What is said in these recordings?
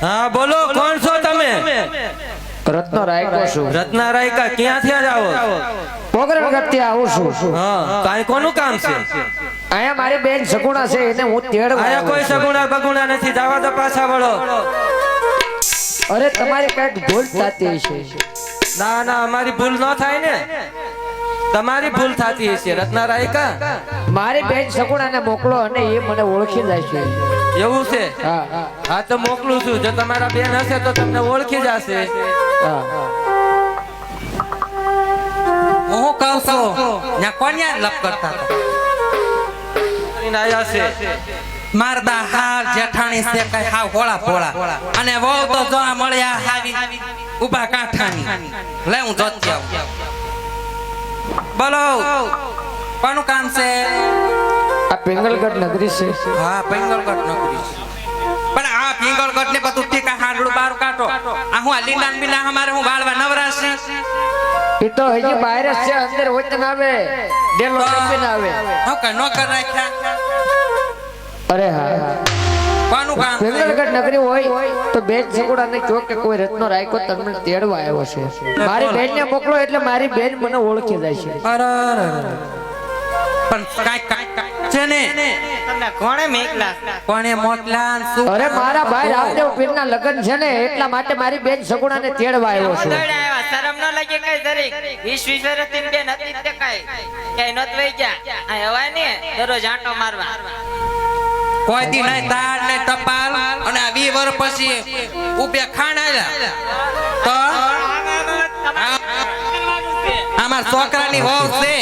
હા બોલો કોણ છો તમે? રત્ન રાયકો છું. રત્ના રાયકા ક્યાંથી આવો? પોગરણ કરતી આવું છું. હા કાઈ કોનું કામ છે? અહીંયા મારી બેન સગુણા છે એને હું તેડવા આયા કોઈ. સગુણા બગુણા નથી. જવા દો પાછા વળો. અરે તમારી કંઈક ભૂલ થતી છે ના ના અમારી ભૂલ ન થાય ને. તમારી ભૂલ થતી હશે. રત્ના રાયકા? મારી બેન સગુણાને મોકલો અને એ મને ઓળખી જાય છે. એવું છે? હા તો મોકલું છું. જો તમારા બેન હશે તો તમને ઓળખી જશે. હું કહું છું? ત્યાં કોણ યાર લપ કરતા આયા છે. મારદા હાલ જેઠાણી છે કઈ હાવ હોળા પોળા અને વહુ તો જોવા મળ્યા હાવી ઊભા કાંઠાની. લે હું જોતી આવું બોલો કોનું કામ છે? આ પિંગલગઢ નગરી છે. હા પિંગલગઢ નગરી છે. પણ આ પિંગલગઢ ને બધું ટીકા હાંડડું બાર કાઢો. આ હું આ લીંડા અમારે હું વાળવા નવરાશ એ તો હજી બહાર છે અંદર હોય તો આવે. ડેલો ના આવે. હું કઈ નોકર રાખ્યા. અરે હા. કોનું કામ નગરી હોય તો બેન સગુણા ને કહો કે કોઈ રત્નો રાયકો તમને તેડવા આવ્યો છે. મારી બેન ને મોકલો એટલે મારી બેન મને ઓળખી જાય છે. પણ છે ને? કોણે મેકલા? કોણે મોકલા અરે મારા ભાઈ રામદેવ પીર ના લગ્ન છે ને એટલા માટે મારી બેન સગુણા તેડવા આવ્યો છું. શરમ ન લાગે કઈ જરીક વીસ વીસ વર્ષથી બેન હતી તે કઈ કઈ નત વઈ ગયા. આ હવાય ને દરરોજ આંટો મારવા. કોઈ દી નહીં તાળ ને ટપાલ અને આ વી વર્ષ પછી ઉભે ખાણ આવ્યા તો? આમાર છોકરાની વહુ છે.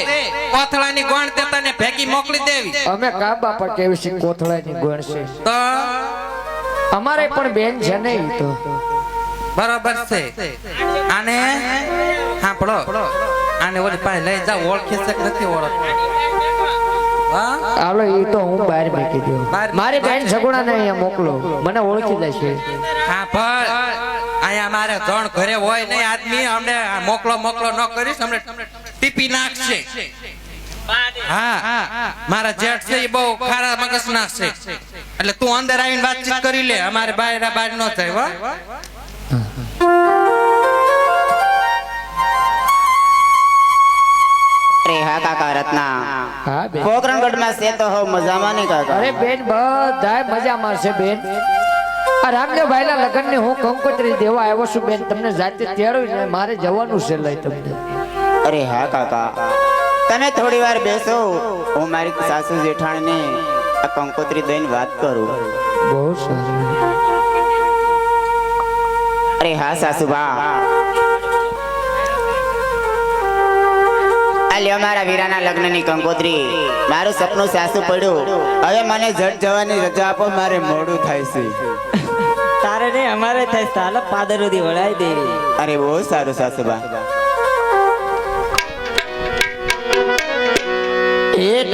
કોથળાની ગોણ તે તને ભેગી મોકલી દેવી. અમે કા બાપા કેવી છે કોથળાની ગોણ છે? તો અમારે પણ બેન છે ને તો. બરાબર છે. આને સાંભળો. આને ઓલી પાસે લઈ જાવ ઓળખે છે નથી ઓળખતો હા? હાલો ઈ તો હું બહાર મૂકી દઉં. મારી બેન સગુણા ને અહીંયા મોકલો. મને ઓળખી જાય હા પણ અહીંયા મારે ત્રણ ઘરે હોય નહીં આદમી અમને મોકલો મોકલો ન કરીશ અમને ટીપી નાખશે. હા મારા જેઠ છે એ બહુ ખારા મગજ ના છે. એટલે તું અંદર આવીને વાતચીત કરી લે અમારે બહાર બહાર ન થાય હો. હા કાકા રત્ના. હા બેન. છે તો હો મજામાં કાકા? અરે બેન બધાય મજામાં છે બેન. આ રામદેવભાઈ ના લગ્ન ને હું કંકોત્રી દેવા આવ્યો છું બેન. તમને જાતે તેડવી મારે જવાનું છે લઈ તમને. અરે હા કાકા. તમે થોડી વાર બેસો. હું મારી સાસુ જેઠાણને આ કંકોત્રી દઈને વાત કરું. બહુ સારું. અરે હા સાસુબા આ લ્યો મારા વીરાના લગ્નની કંકોત્રી. મારું સપનું સાસુ પડ્યું. હવે મને જટ જવાની રજા આપો મારે મોડું થાય છે. તારે નહીં અમારે થાય ચાલો પાદર સુધી વળાઈ દે. અરે બહુ સારું સાસુબા એ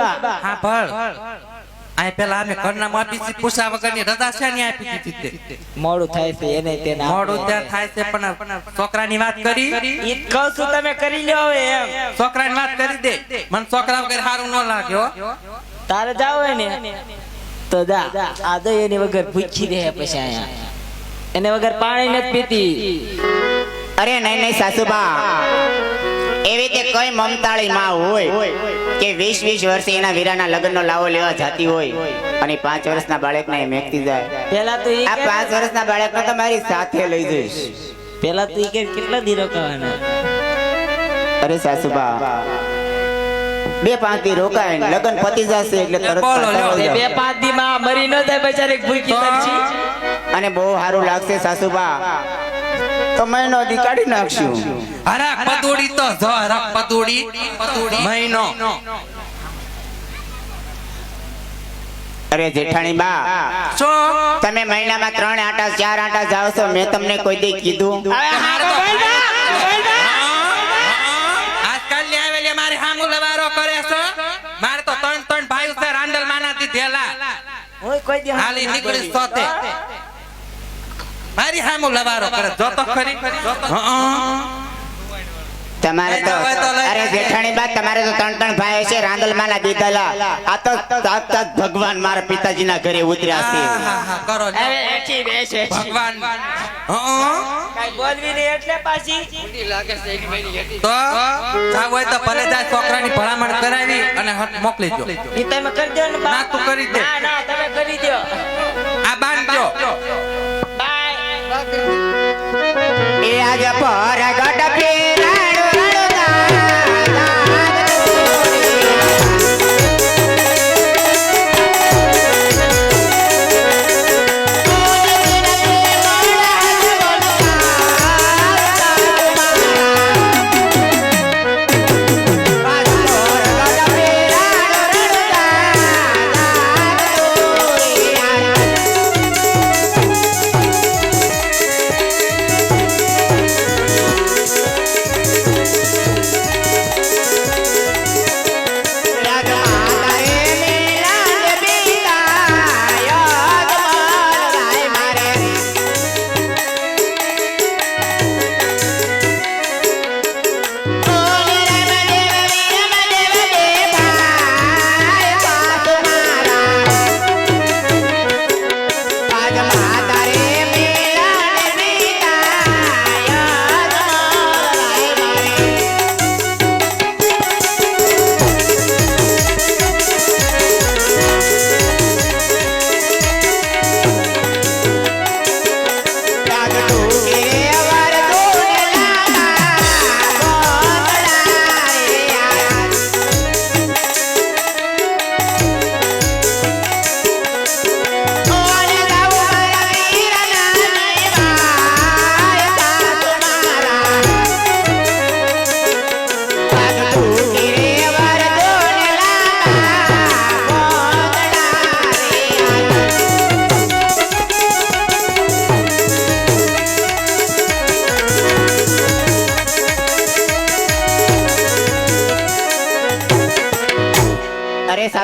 કેમ કરું છું બા હા પણ આ પેલા અમે ઘરના આપી પૂછા વગરની રજા છે ને આપી દીધી તે. મોડું થાય છે એને તેને મોડું ત્યાં થાય છે પણ છોકરાની વાત કરી. ઈ કહું છું તમે કરી લ્યો હવે એમ. છોકરાની વાત કરી દે. મને છોકરા વગર સારું ન લાગ્યો તારે જાવ ને? તો જા. આ તો એની વગર ભૂખી રહે પછી અહીંયા. એને વગર પાણી નથી પીતી. અરે નહીં નહીં સાસુબા. એવી તે કઈ મમતાળી માં હોય કે વીસ વીસ વર્ષે એના વીરાના લગ્નનો લાવો લેવા જતી હોય અને પાંચ વર્ષના બાળકને એ મેકતી જાય. પેલા તો આ પાંચ વર્ષના બાળકને તો મારી સાથે લઈ જઈશ. પેલા તો કે કેટલા દી રોકાવાના અરે સાસુબા બે પાંચ દી રોકાય લગ્ન પતી જશે એટલે તરત બે પાંચ દી માં મરી ન જાય બચારી ભૂખી અને બહુ સારું લાગશે સાસુબા. તો મહિનો દી કાઢી નાખશું. અરે પતોડી તો જો પતોડી પતોડી મહિનો. અરે જેઠાણી બા શું તમે મહિનામાં ત્રણ આટા ચાર આટા જાવ છો મેં તમને કોઈ દી કીધું. આજકાલની આવેલી મારી હામુ લવારો કરે છો. મારે તો ત્રણ ત્રણ ભાઈ છે રાંડલ માનાથી ધેલા ઓય કોઈ દી હાલી નીકળી સોતે મારી હામો લવારો કરે. જો તો ખરી. તમારે તો અરે જેઠાણી બા તમારે તો ત્રણ ત્રણ ભાઈ છે રાંદલમાના દીધેલા. આ તો સાક્ષાત ભગવાન મારા પિતાજીના ઘરે ઉતર્યા છે. હા, હા, હા, કરો. હવે એઠી બેસે. ભગવાન. હં. કાંઈ બોલવી નહીં એટલે પાછી. તો જાવ હોય તો ભલે જાય છોકરાની ભલામણ કરાવી અને હટ મોકલી દો ઈ તમે કરી દો ને બા. ના, તું કરી દે. ના ના તમે કરી દો આ બાંધજો. એ આજ પર ગટ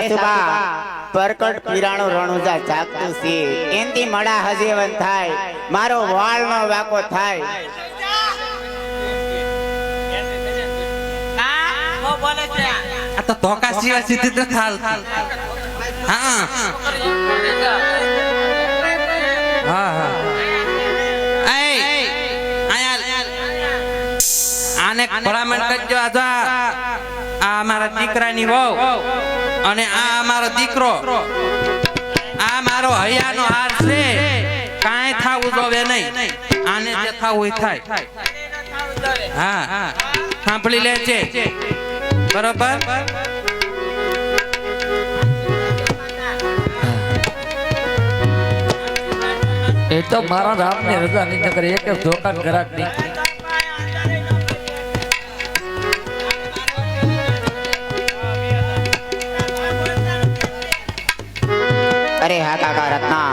સાસુબા પરકટ પીરાણો રણુજા જાગતું છે. એનથી મળા હજીવન થાય. મારો વાળનો વાકો થાય. આ? હો બોલે છે. આ તો ધોકા સિવાય સીધી જ થાલ. હા. હા હા. આને ભલામણ કરજો આજા. આ મારા દીકરાની વહુ. અને આ અમારો દીકરો. આ મારો હૈયાનો હાર છે. કાંઈ થાવું જોવે નહીં. આને જે થાવું થાય. હા. સાંભળી લે છે બરોબર? એ તો મારા રામની રજા નહીં નકર એક દુકાન ઘરાક નહીં અરે હા કાકા રત્ના.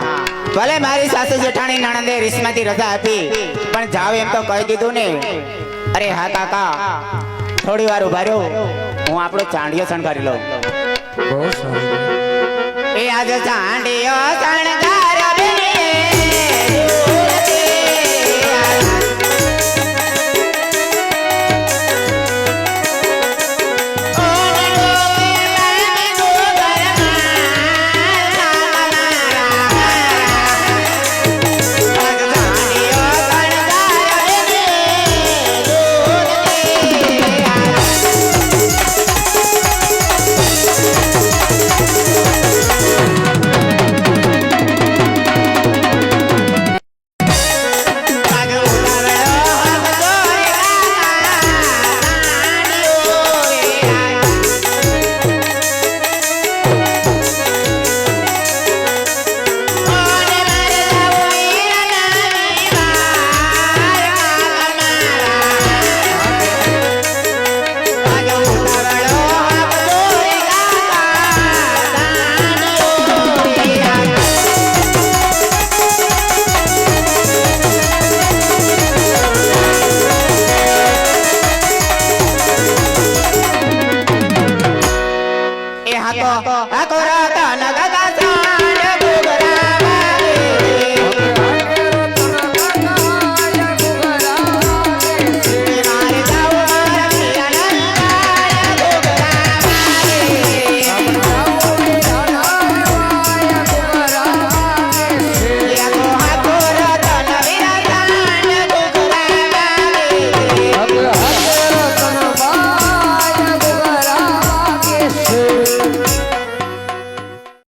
ભલે મારી સાસુ જેઠાણી નણંદે રીસમાંથી રજા આપી પણ જાવ એમ તો કહી દીધું ને. અરે હા કાકા થોડી વાર ઊભા રહ્યો હું આપણો ચાંડિયો શણગારી લઉં. એ આજે ચાંડિયો શણગાર